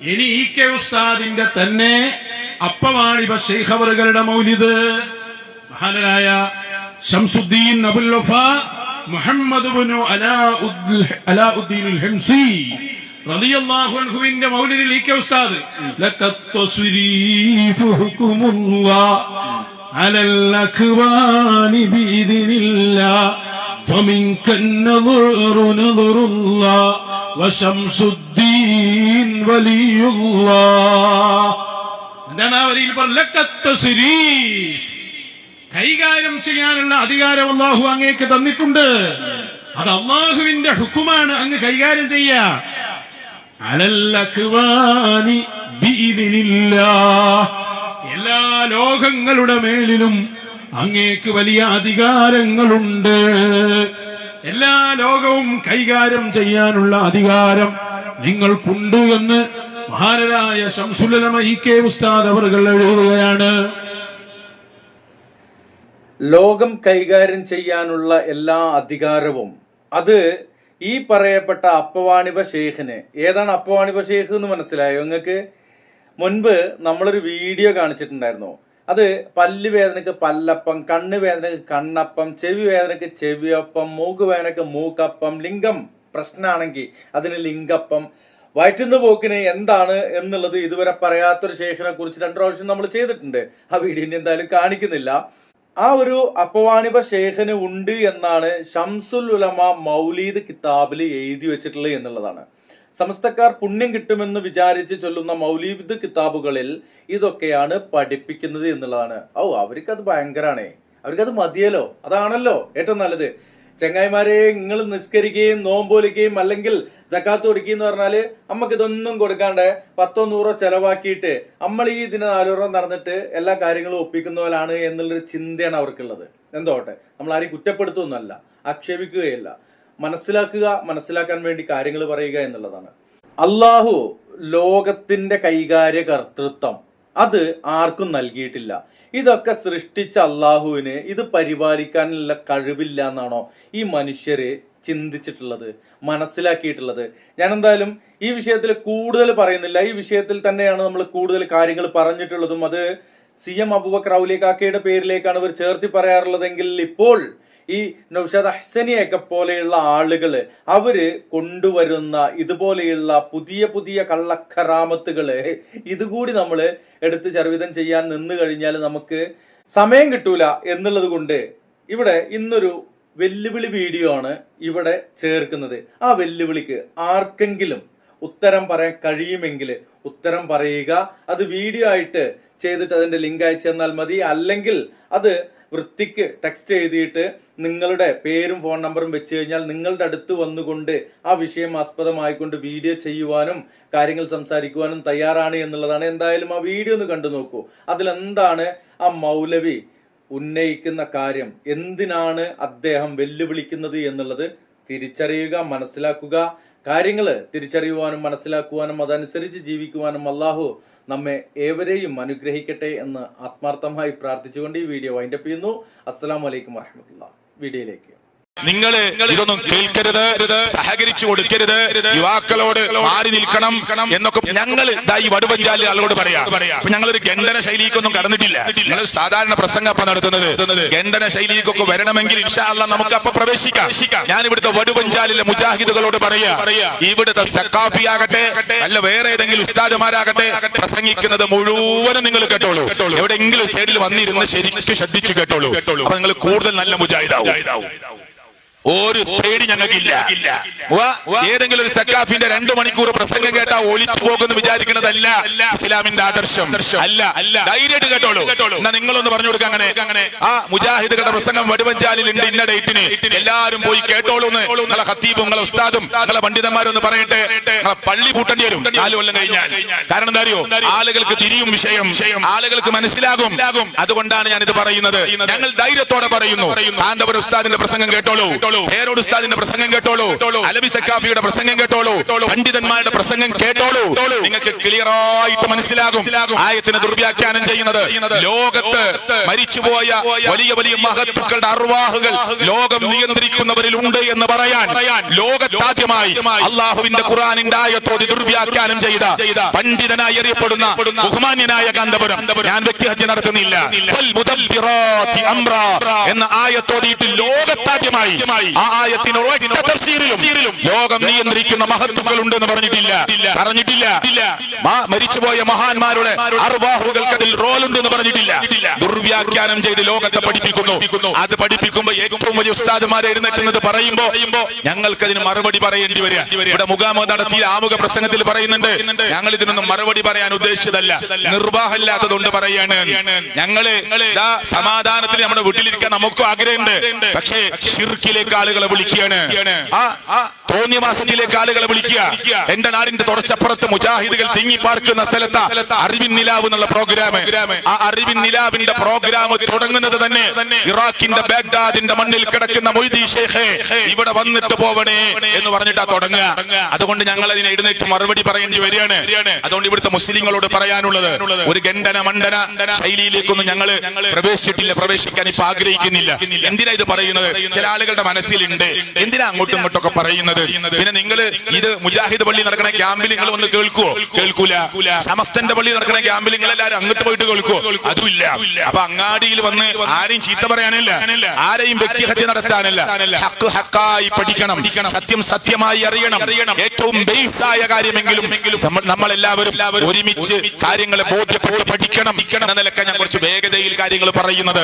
ഇനി E K ഉസ്താദിന്റെ തന്നെ അപ്പമാണിവ ഷെയ്ഖവറുകളുടെ മൗലിദ്. മഹാനരായ ഷംസുദ്ദീൻ അബുൽ മുഹമ്മദ് ബിനു അലാഉദ്ദീൻ ഹംസി റളിയല്ലാഹു അൻഹുവിന്റെ മൗലിദിൽ ഉസ്താദ്. അലൽ വലിയുള്ള. എന്താണ് ആ കൈകാര്യം ചെയ്യാനുള്ള അധികാരം അള്ളാഹു അങ്ങേക്ക് തന്നിട്ടുണ്ട്. അത് അള്ളാഹുവിന്റെ ഹുക്കുമാണ്. അങ്ങ് കൈകാര്യം ചെയ്യില്ല എല്ലാ ലോകങ്ങളുടെ മേലിലും അങ്ങേക്ക് വലിയ അധികാരങ്ങളുണ്ട്. എല്ലാ ലോകവും കൈകാര്യം ചെയ്യാനുള്ള അധികാരം നിങ്ങൾക്കുണ്ട് എന്ന് മഹാനരായ ശംസുലമ ഉസ്താദ് അവർ എഴുതുകയാണ്. ലോകം കൈകാര്യം ചെയ്യാനുള്ള എല്ലാ അധികാരവും. അത് ഈ പറയപ്പെട്ട അപ്പവാണിപ ഷെയ്ഖിന് ഏതാണ് അപ്പവാണിപ ഷെയ്ഖ് എന്ന് മനസ്സിലായോ നിങ്ങൾക്ക്? മുൻപ് നമ്മളൊരു വീഡിയോ കാണിച്ചിട്ടുണ്ടായിരുന്നു. അത് പല്ല് വേദനക്ക് പല്ലപ്പം കണ്ണ് വേദനക്ക് കണ്ണപ്പം ചെവി വേദനക്ക് ചെവിയപ്പം മൂക്ക് വേദനക്ക് മൂക്കപ്പം ലിംഗം. പ്രശ്നമാണെങ്കിൽ അതിന് ലിംഗപ്പം. വയറ്റുന്ന പോക്കിന് എന്താണ് എന്നുള്ളത് ഇതുവരെ പറയാത്തൊരു ശേഖരനെ കുറിച്ച് രണ്ടു പ്രാവശ്യം നമ്മൾ ചെയ്തിട്ടുണ്ട്. ആ വീഡിയോ ഇനി എന്തായാലും കാണിക്കുന്നില്ല. ആ ഒരു അപ്പവാണിപ ശേഖന് ഉണ്ട് എന്നാണ് ഷംസുൽ ഉലമ മൗലീദ് കിതാബിൽ എഴുതി വെച്ചിട്ടുള്ളത് എന്നുള്ളതാണ്. സമസ്തക്കാർ പുണ്യം കിട്ടുമെന്ന് വിചാരിച്ച് ചൊല്ലുന്ന മൗലീദ് കിതാബുകളിൽ ഇതൊക്കെയാണ് പഠിപ്പിക്കുന്നത് എന്നുള്ളതാണ്. ഔ അവർക്കത് ഭയങ്കരാണേ. അവർക്കത് മതിയല്ലോ. അതാണല്ലോ ഏറ്റവും നല്ലത്. ചെങ്ങായിമാരെ നിങ്ങൾ നിസ്കരിക്കുകയും നോമ്പോലിക്കുകയും അല്ലെങ്കിൽ ജക്കാത്ത് കൊടുക്കുകയും എന്ന് പറഞ്ഞാൽ നമുക്ക് ഇതൊന്നും കൊടുക്കാണ്ട് പത്തോ നൂറോ ചെലവാക്കിയിട്ട് നമ്മൾ ഈ ഇതിന് നാലൂറോ നടന്നിട്ട് എല്ലാ കാര്യങ്ങളും ഒപ്പിക്കുന്ന ഒപ്പിക്കുന്നവരാണ് എന്നുള്ളൊരു ചിന്തയാണ് അവർക്കുള്ളത്. എന്തോട്ടെ? നമ്മൾ ആരെയും കുറ്റപ്പെടുത്തുന്നല്ല ആക്ഷേപിക്കുകയല്ല. മനസ്സിലാക്കുക മനസ്സിലാക്കാൻ വേണ്ടി കാര്യങ്ങൾ പറയുക എന്നുള്ളതാണ്. അള്ളാഹു ലോകത്തിന്റെ കൈകാര്യ കർത്തൃത്വം അത് ആർക്കും നൽകിയിട്ടില്ല. ഇതൊക്കെ സൃഷ്ടിച്ച അള്ളാഹുവിന് ഇത് പരിപാലിക്കാനുള്ള കഴിവില്ല എന്നാണോ ഈ മനുഷ്യര് ചിന്തിച്ചിട്ടുള്ളത് മനസ്സിലാക്കിയിട്ടുള്ളത്. ഞാൻ എന്തായാലും ഈ വിഷയത്തിൽ കൂടുതൽ പറയുന്നില്ല. ഈ വിഷയത്തിൽ തന്നെയാണ് നമ്മൾ കൂടുതൽ കാര്യങ്ങൾ പറഞ്ഞിട്ടുള്ളതും. അത് സി എം അബൂബക്കർ ഔലിക്കാക്കയുടെ പേരിലേക്കാണ് ഇവർ ചേർത്തി പറയാറുള്ളതെങ്കിൽ ഇപ്പോൾ ഈ നൗഷാദ് അഹ്സനിയൊക്കെ പോലെയുള്ള ആളുകൾ അവർ കൊണ്ടുവരുന്ന ഇതുപോലെയുള്ള പുതിയ പുതിയ കള്ളക്കറാമത്തുകൾ ഇതുകൂടി നമ്മൾ എടുത്ത് ചർവിതം ചെയ്യാൻ നിന്ന് കഴിഞ്ഞാൽ നമുക്ക് സമയം കിട്ടൂല എന്നുള്ളത് കൊണ്ട് ഇവിടെ ഇന്നൊരു വെല്ലുവിളി വീഡിയോ ആണ് ഇവിടെ ചേർക്കുന്നത്. ആ വെല്ലുവിളിക്ക് ആർക്കെങ്കിലും ഉത്തരം പറയാൻ കഴിയുമെങ്കിൽ ഉത്തരം പറയുക. അത് വീഡിയോ ആയിട്ട് ചെയ്തിട്ട് അതിന്റെ ലിങ്ക് അയച്ചു തന്നാൽ മതി. അല്ലെങ്കിൽ അത് വൃത്തിക്ക് ടെക്സ്റ്റ് എഴുതിയിട്ട് നിങ്ങളുടെ പേരും ഫോൺ നമ്പറും വെച്ച് കഴിഞ്ഞാൽ നിങ്ങളുടെ അടുത്ത് വന്നുകൊണ്ട് ആ വിഷയം ആസ്പദമായിക്കൊണ്ട് വീഡിയോ ചെയ്യുവാനും കാര്യങ്ങൾ സംസാരിക്കുവാനും തയ്യാറാണ് എന്നുള്ളതാണ്. എന്തായാലും ആ വീഡിയോ ഒന്ന് കണ്ടു നോക്കൂ. അതിലെന്താണ് ആ മൗലവി ഉന്നയിക്കുന്ന കാര്യം? എന്തിനാണ് അദ്ദേഹം വെല്ലുവിളിക്കുന്നത് എന്നുള്ളത് തിരിച്ചറിയുക മനസ്സിലാക്കുക. കാര്യങ്ങൾ തിരിച്ചറിയുവാനും മനസ്സിലാക്കുവാനും അതനുസരിച്ച് ജീവിക്കുവാനും അള്ളാഹു നമ്മെ ഏവരെയും അനുഗ്രഹിക്കട്ടെ എന്ന് ആത്മാർത്ഥമായി പ്രാർത്ഥിച്ചുകൊണ്ട് ഈ വീഡിയോ വൈൻഡപ്പ് ചെയ്യുന്നു. അസ്സാം വലൈക്കും വാഹമത്തുള്ള വീഡിയോയിലേക്ക് നിങ്ങൾ ഇതൊന്നും കേൾക്കരുത് സഹകരിച്ചു കൊടുക്കരുത് യുവാക്കളോട് മാറി നിൽക്കണം എന്നൊക്കെ ഞങ്ങൾ ഈ വടുവഞ്ചാലി ആളോട് പറയാം. അപ്പൊ ഞങ്ങളൊരു ഗണ്ഡന ശൈലിക്കൊന്നും കടന്നിട്ടില്ല. ഞങ്ങൾ സാധാരണ പ്രസംഗം അപ്പൊ നടത്തുന്നത് ഗണ്ഡന ശൈലിക്കൊക്കെ വരണമെങ്കിൽ ഇൻഷാല്ല നമുക്ക് അപ്പൊ പ്രവേശിക്കാം. ഞാൻ ഇവിടുത്തെ വടുവഞ്ചാലിലെ മുജാഹിദുകളോട് പറയാ ഇവിടുത്തെ സക്കാഫിയാകട്ടെ അല്ല വേറെ ഏതെങ്കിലും ഉസ്താദുമാരാകട്ടെ പ്രസംഗിക്കുന്നത് മുഴുവനും നിങ്ങൾ കേട്ടോളൂ. എവിടെയെങ്കിലും സൈഡിൽ വന്നിരുന്ന് ശരിക്കും ശ്രദ്ധിച്ചു കേട്ടോളൂ. അപ്പൊ നിങ്ങൾ കൂടുതൽ നല്ല മുജാഹിദാവും. ഒരു പേടി ഞങ്ങൾക്കില്ല. ഏതെങ്കിലും ഒരു സക്കാഫിന്റെ രണ്ടു മണിക്കൂർ പ്രസംഗം കേട്ടാ ഒളിച്ചു പോകുന്നു വിചാരിക്കുന്നതല്ല ഇസ്ലാമിന്റെ ആദർശം. അല്ല ധൈര്യമായിട്ട് കേട്ടോളൂ. എന്നാ നിങ്ങളൊന്ന് പറഞ്ഞു കൊടുക്ക അങ്ങനെ. ആ മുജാഹിദുകളുടെ പ്രസംഗം വടുവഞ്ചാലിൽ ഉണ്ട് ഇന്ന ഡേറ്റിന്. എല്ലാരും പോയി കേട്ടോളൂ എന്ന് നിങ്ങളെ ഖത്തീബും നിങ്ങളെ ഉസ്താദും നിങ്ങളെ പണ്ഡിതന്മാരും ഒന്ന് പറയട്ടെ. നിങ്ങളെ പള്ളി പൂട്ടേണ്ടി വരും. നാല് കൊല്ലം കഴിഞ്ഞാൽ. കാരണം എന്താ അറിയോ? ആളുകൾക്ക് തിരിയും വിഷയം. ആളുകൾക്ക് മനസ്സിലാകും. അതുകൊണ്ടാണ് ഞാൻ ഇത് പറയുന്നത്. ഞങ്ങൾ ധൈര്യത്തോടെ പറയുന്നു. കാന്തപുര ഉസ്താദിന്റെ പ്രസംഗം കേട്ടോളൂ. പേരോട് ഉസ്താദിന്റെ പ്രസംഗം കേട്ടോളൂ. അലബി സക്കാഫിയുടെ പ്രസംഗം കേട്ടോളൂ. പണ്ഡിതന്മാരുടെ പ്രസംഗം കേട്ടോളൂ. നിങ്ങൾക്ക് ക്ലിയർ ആയിട്ട് മനസ്സിലാകും. ആയത്തിന് ദുർവ്യാഖ്യാനം ചെയ്യുന്നത്. ലോകത്ത് മരിച്ചുപോയ വലിയ വലിയ മഹത്തുക്കളുടെ അർവാഹുകൾ ലോകം നിയന്ത്രിക്കുന്നവരിലുണ്ട് എന്ന് പറയാൻ ലോകത്താദ്യമായി അള്ളാഹുവിന്റെ ഖുറാനിന്റെ ആയത്തോതി ദുർവ്യാഖ്യാനം ചെയ്ത പണ്ഡിതനായി അറിയപ്പെടുന്ന ബഹുമാന്യനായ കാന്തപുരം ഞാൻ വ്യക്തിഹത്യ നടത്തുന്നില്ല. എന്ന ആയത്തോതിയിട്ട് ലോകത്താദ്യമായി ആ ആയത്തിന് ലോകം നിയന്ത്രിക്കുന്ന മഹത്വങ്ങൾ ഉണ്ടെന്ന് പറഞ്ഞിട്ടില്ല. പറഞ്ഞിട്ടില്ല. മരിച്ചുപോയ മഹാന്മാരുടെ അർവാഹുകൾക്ക് അതിൽ റോൾ ഉണ്ടെന്ന് പറഞ്ഞിട്ടില്ല. ദുർവ്യാഖ്യാനം ചെയ്ത് ലോകത്തെ പഠിപ്പിക്കുന്നു. അത് പഠിപ്പിക്കുമ്പോ ഏറ്റവും വലിയ ഉസ്താദുമാർ എഴുന്നേറ്റുന്നത് പറയുമ്പോ ഞങ്ങൾക്ക് അതിന് മറുപടി പറയേണ്ടി വരിക. ഇവിടെ മുഖാമ നടത്തിയ ആമുഖ പ്രസംഗത്തിൽ പറയുന്നുണ്ട് ഞങ്ങൾ ഇതിനൊന്നും മറുപടി പറയാൻ ഉദ്ദേശിച്ചതല്ല. നിർവാഹമില്ലാത്തതുകൊണ്ട് പറയാണ്. ഞങ്ങൾ ദാ സമാധാനത്തിൽ നമ്മുടെ വീട്ടിലിരിക്കാൻ നമുക്കും ആഗ്രഹമുണ്ട്. പക്ഷേ ഷിർക്കിലേക്ക് ആളുകളെ വിളിക്കുകയാണ്. ആ തോന്നിയ മാസത്തിലേക്ക് ആളുകളെ വിളിക്കുക. എന്റെ നാടിന്റെ തുടച്ചപ്പുറത്ത് മുജാഹിദുകൾ തിങ്ങി പാർക്കുന്ന സ്ഥലത്ത് അറിവിൻ നിലാവ് എന്നുള്ള പ്രോഗ്രാം. ആ അറിവിൻ നിലാവിന്റെ പ്രോഗ്രാം തുടങ്ങുന്നത് തന്നെ ഇറാഖിന്റെ ബാഗ്ദാദിന്റെ മണ്ണിൽ കിടക്കുന്ന മൊയ്തി ഷേഖ് ഇവിടെ വന്നിട്ട് പോവണേ എന്ന് പറഞ്ഞിട്ടാ തുടങ്ങുക. അതുകൊണ്ട് ഞങ്ങൾ അതിനെ എഴുന്നേറ്റ് മറുപടി പറയേണ്ടി വരികയാണ്. അതുകൊണ്ട് ഇവിടുത്തെ മുസ്ലിങ്ങളോട് പറയാനുള്ളത് ഒരു ഗണ്ഡന മണ്ഡന ശൈലിയിലേക്കൊന്നും ഞങ്ങൾ പ്രവേശിച്ചിട്ടില്ല പ്രവേശിക്കാൻ ഇപ്പൊ ആഗ്രഹിക്കുന്നില്ല. എന്തിനാ ഇത് പറയുന്നത്? ചില ആളുകളുടെ മനസ്സിലുണ്ട്. എന്തിനാ അങ്ങോട്ടും ഇങ്ങോട്ടും ഒക്കെ പറയുന്നത്? പിന്നെ നിങ്ങൾ ഇത് മുജാഹിദ് പള്ളി നടക്കണ ക്യാമ്പിൽ നിങ്ങൾ വന്ന് കേൾക്കുവോ? കേൾക്കൂല. സമസ്തന്റെ പള്ളി നടക്കണ ക്യാമ്പിൽ നിങ്ങൾ എല്ലാവരും അങ്ങോട്ട് പോയിട്ട് കേൾക്കുവോ? അതുമില്ല. അപ്പൊ അങ്ങാടിയിൽ വന്ന് ആരെയും ചീത്ത പറയാനല്ല. ആരെയും വ്യക്തിഹത്യ നടത്താനല്ല. ഹക്ക് ഹക്കായി പഠിക്കണം. സത്യം സത്യമായി അറിയണം. ഏറ്റവും ബേസ് ആയ കാര്യമെങ്കിലും നമ്മൾ എല്ലാവരും ഒരുമിച്ച് കാര്യങ്ങളെ ബോധ്യപ്പെട്ട് പഠിക്കണം. എന്ന നിലക്ക ഞാൻ കുറച്ച് വേഗതയിൽ കാര്യങ്ങൾ പറയുന്നത്.